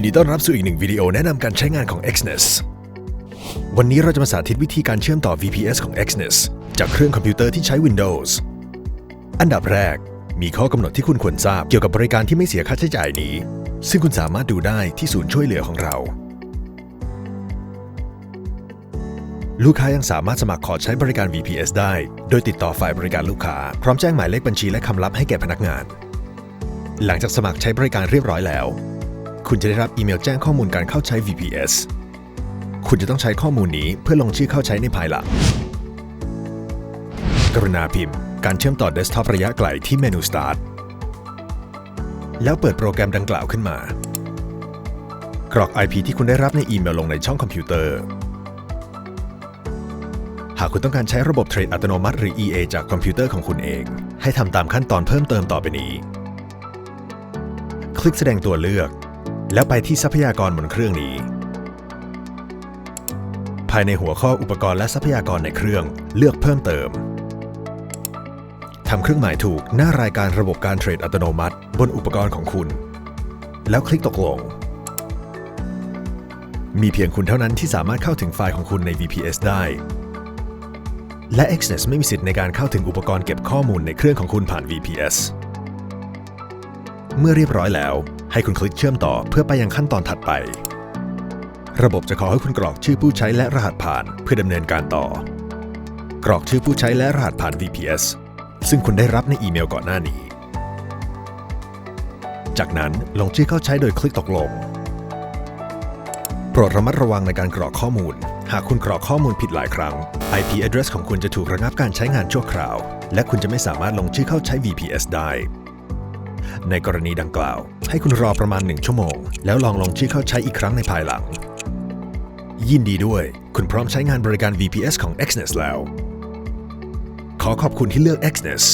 ยินดีต้อนรับสู่อีกหนึ่งวิดีโอแนะนำการใช้งานของ Xness วันนี้เราจะมาสาธิตวิธีการเชื่อมต่อ VPS ของ Xness จากเครื่องคอมพิวเตอร์ที่ใช้ Windows อันดับแรก มีข้อกำหนดที่คุณควรทราบเกี่ยวกับบริการที่ไม่เสียค่าใช้จ่ายนี้ ซึ่งคุณสามารถดูได้ที่ศูนย์ช่วยเหลือของเรา ลูกค้ายังสามารถสมัครขอใช้บริการ VPS ได้ โดยติดต่อฝ่ายบริการลูกค้า พร้อมแจ้งหมายเลขบัญชีและคำลับให้แก่พนักงาน หลังจากสมัครใช้บริการเรียบร้อยแล้ว คุณจะได้รับอีเมลแจ้งข้อมูลการเข้าใช้ VPS คุณจะต้องใช้ข้อมูลนี้เพื่อลงชื่อเข้าใช้ในภายหลัง กรุณาพิมพ์ การเชื่อมต่อเดสก์ท็อประยะไกลที่เมนู Start แล้วเปิดโปรแกรมดังกล่าวขึ้นมา กรอก IP ที่คุณได้รับในอีเมลลงในช่องคอมพิวเตอร์ หากคุณต้องการใช้ระบบเทรดอัตโนมัติหรือ EA จากคอมพิวเตอร์ของคุณเอง ให้ทำตามขั้นตอนเพิ่มเติมต่อไปนี้ คลิกแสดงตัวเลือก แล้วไปที่ทรัพยากรบนเครื่องนี้ ภายในหัวข้ออุปกรณ์และทรัพยากรในเครื่อง เลือกเพิ่มเติมทำเครื่องหมายถูกหน้ารายการระบบการเทรดอัตโนมัติ บนอุปกรณ์ของคุณ แล้วคลิกตกลง มีเพียงคุณเท่านั้นที่สามารถเข้าถึงไฟล์ของคุณใน VPS ได้ และ Exness ไม่มีสิทธิ์ในการเข้าถึงอุปกรณ์เก็บข้อมูลในเครื่องของคุณผ่าน VPS เมื่อเรียบร้อยแล้ว ให้คุณคลิกเชื่อมต่อเพื่อไปยังขั้นตอนถัดไป ระบบจะขอให้คุณกรอกชื่อผู้ใช้และรหัสผ่านเพื่อดำเนินการต่อ กรอกชื่อผู้ใช้และรหัสผ่าน VPS ซึ่งคุณได้รับในอีเมลก่อนหน้านี้ จากนั้นลงชื่อเข้าใช้โดยคลิกตกลง โปรดระมัดระวังในการกรอกข้อมูล หากคุณกรอกข้อมูลผิดหลายครั้ง IP address ของคุณจะถูกระงับการใช้งานชั่วคราว และคุณจะไม่สามารถลงชื่อเข้าใช้ VPS ได้ ในกรณีดังกล่าว ให้คุณรอประมาณ 1 ชั่วโมง แล้วลองลงชื่อเข้าใช้อีกครั้งในภายหลัง ยินดีด้วย คุณพร้อมใช้งานบริการ VPS ของ Xness แล้ว ขอขอบคุณที่เลือก Xness